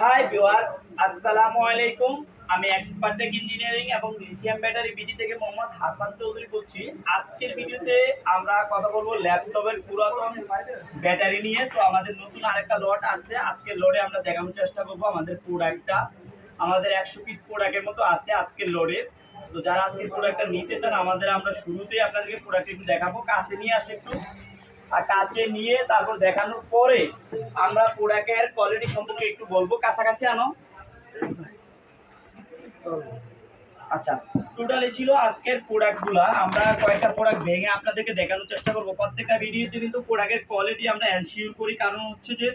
Hi viewers আসসালামু আলাইকুম আমি এক্সপার্টেক ইঞ্জিনিয়ারিং এবং লিথিয়াম ব্যাটারি বিডি থেকে মোহাম্মদ হাসান চৌধুরী বলছি। আজকের ভিডিওতে আমরা কথা বলব ল্যাপটপের পুরাতন ব্যাটারি নিয়ে। তো আমাদের নতুন আরেকটা লট আছে। আজকের লোডে আমরা দেখানোর চেষ্টা করব আমাদের প্রোডাক্টটা আমাদের একশো পিস প্রোডাক্টের মতো আছে আজকের লোডে তো যারা আজকের প্রোডাক্টটা নিতে চান, আমাদের আমরা শুরুতেই আপনাদেরকে প্রোডাক্ট একটু দেখাবো। কাছে নিয়ে আসে একটু। আর কাছে নিয়ে তারপর দেখানোর পরে আমরা প্রোডাক্টের কোয়ালিটি সম্পর্কে একটু বলব। কাছাকাছি আনো। আচ্ছা টোটালি ছিল আজকের প্রোডাক্টগুলা আমরা কয়েকটা প্রোডাক্ট ভেঙে আপনাদেরকে দেখানোর চেষ্টা করব। প্রত্যেকটা ভিডিওতে কিন্তু প্রোডাক্টের কোয়ালিটি আমরা এনশিওর করি। কারণ হচ্ছে যে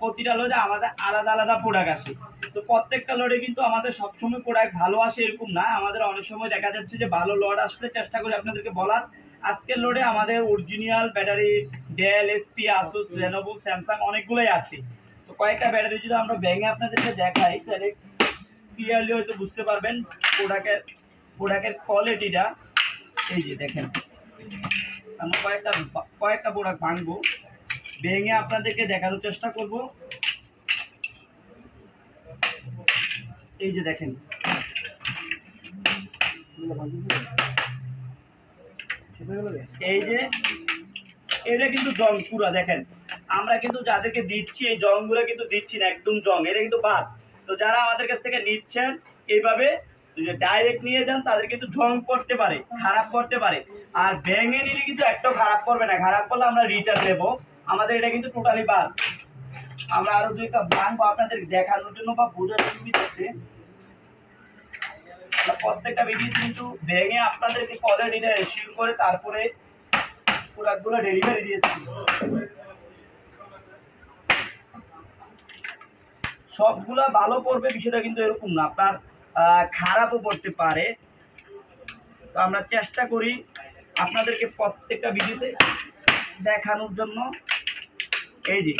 প্রতিটা লোডে আমাদের আলাদা আলাদা প্রোডাক্ট আসে। তো প্রত্যেকটা লোডে কিন্তু আমাদের সবসময় প্রোডাক্ট ভালো আসে এরকম না। আমাদের অনেক সময় দেখা যাচ্ছে যে, ভালো লোড আসলে চেষ্টা করি আপনাদেরকে বলার। আজকের লোডে আমাদের original battery Dell SP Asus Lenovo Samsung অনেকগুলোই আসছে। তো কয়েকটা ব্যাটারি যদি আমরা ব্যাঙে আপনাদেরকে দেখাই, তাহলে ক্লিয়ারলি হয়তো বুঝতে পারবেন প্রোডাক্টের প্রোডাক্টের কোয়ালিটিটা এই যে দেখেন, আমরা কয়েকটা কয়েকটা প্রোডাক্ট ভাঙবো। ভেঙে আপনাদেরকে দেখানোর চেষ্টা করব। এই যে দেখেন। এই যে, এটা কিন্তু জং পুরা, দেখেন। আমরা কিন্তু যাদেরকে দিচ্ছি, এই জংগুলো কিন্তু দিচ্ছি না, একদম জং, এটা কিন্তু বাদ। তো যারা আমাদের কাছ থেকে নিচ্ছেন, এইভাবে ডাইরেক্ট নিয়ে যান, তাদের কিন্তু জং পড়তে পারে, খারাপ করতে পারে। আর ভেঙে নিলে কিন্তু একটাও খারাপ করবে না, খারাপ করলে আমরা রিটার্ন নেব। আমাদের এটা কিন্তু টোটালি বাদ। আমরা আরও দুইটা ভাঙবো আপনাদের দেখানোর জন্য বা বোঝার সুবিধাতে প্রত্যেকটা ভিডিও কিন্তু ভেঙে আপনাদেরকে কোয়ালিটিটা রেসিভ করে তারপরে প্রোডাক্টগুলো ডেলিভারি দিয়েছি সবগুলা ভালো পড়বে বিষয়টা কিন্তু এরকম না। আপনার খারাপও পড়তে পারে। তো আমরা চেষ্টা করি আপনাদেরকে প্রত্যেকটা ভিডিওতে দেখানোর জন্য। এই যে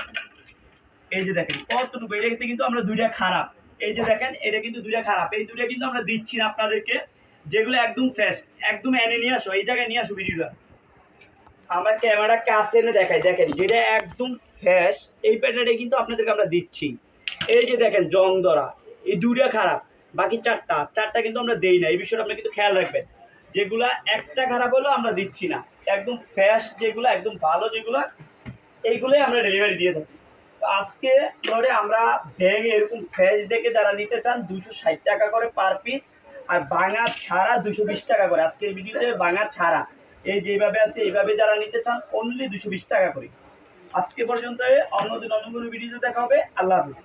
এই যে দেখেন, কতটুকু, এটা কিন্তু আমরা দুইটা খারাপ। এই যে দেখেন, এটা কিন্তু দুইটা খারাপ। এই দুইটা কিন্তু আমরা দিচ্ছি না আপনাদেরকে। যেগুলো একদম ফ্রেশ একদম এনে নিয়ে আসো, এই জায়গায় নিয়ে আসো ভিডিওটা। আমরা ক্যামেরা কাছে এনে দেখাই। দেখেন, যেটা একদম ফ্রেশ এই প্যাটার্নে কিন্তু আপনাদেরকে আমরা দিচ্ছি। এই যে দেখেন জং ধরা এই দুইটা খারাপ। বাকি চারটা চারটা কিন্তু আমরা দেই না। এই বিষয়টা আপনারা কিন্তু খেয়াল রাখবেন। যেগুলা একটা খারাপ হলেও আমরা দিচ্ছি না। একদম ফ্রেশ যেগুলো, একদম ভালো যেগুলো, এইগুলোই আমরা ডেলিভারি দিয়ে থাকি। আজকে ধরে আমরা ব্যাগ এরকম ফ্রেশ দেখে যারা নিতে চান দুশো ষাট টাকা করে পার পিস, আর বাঙা ছাড়া দুশো বিশ টাকা করে। আজকের ভিডিওতে বাঙা ছাড়া। এই যেভাবে আছে, এইভাবে যারা নিতে চান অনলি দুশো বিশ টাকা করে। আজকে পর্যন্ত অন্যদিন অন্য কোনো ভিডিওতে দেখা হবে। আল্লাহ হাফিজ।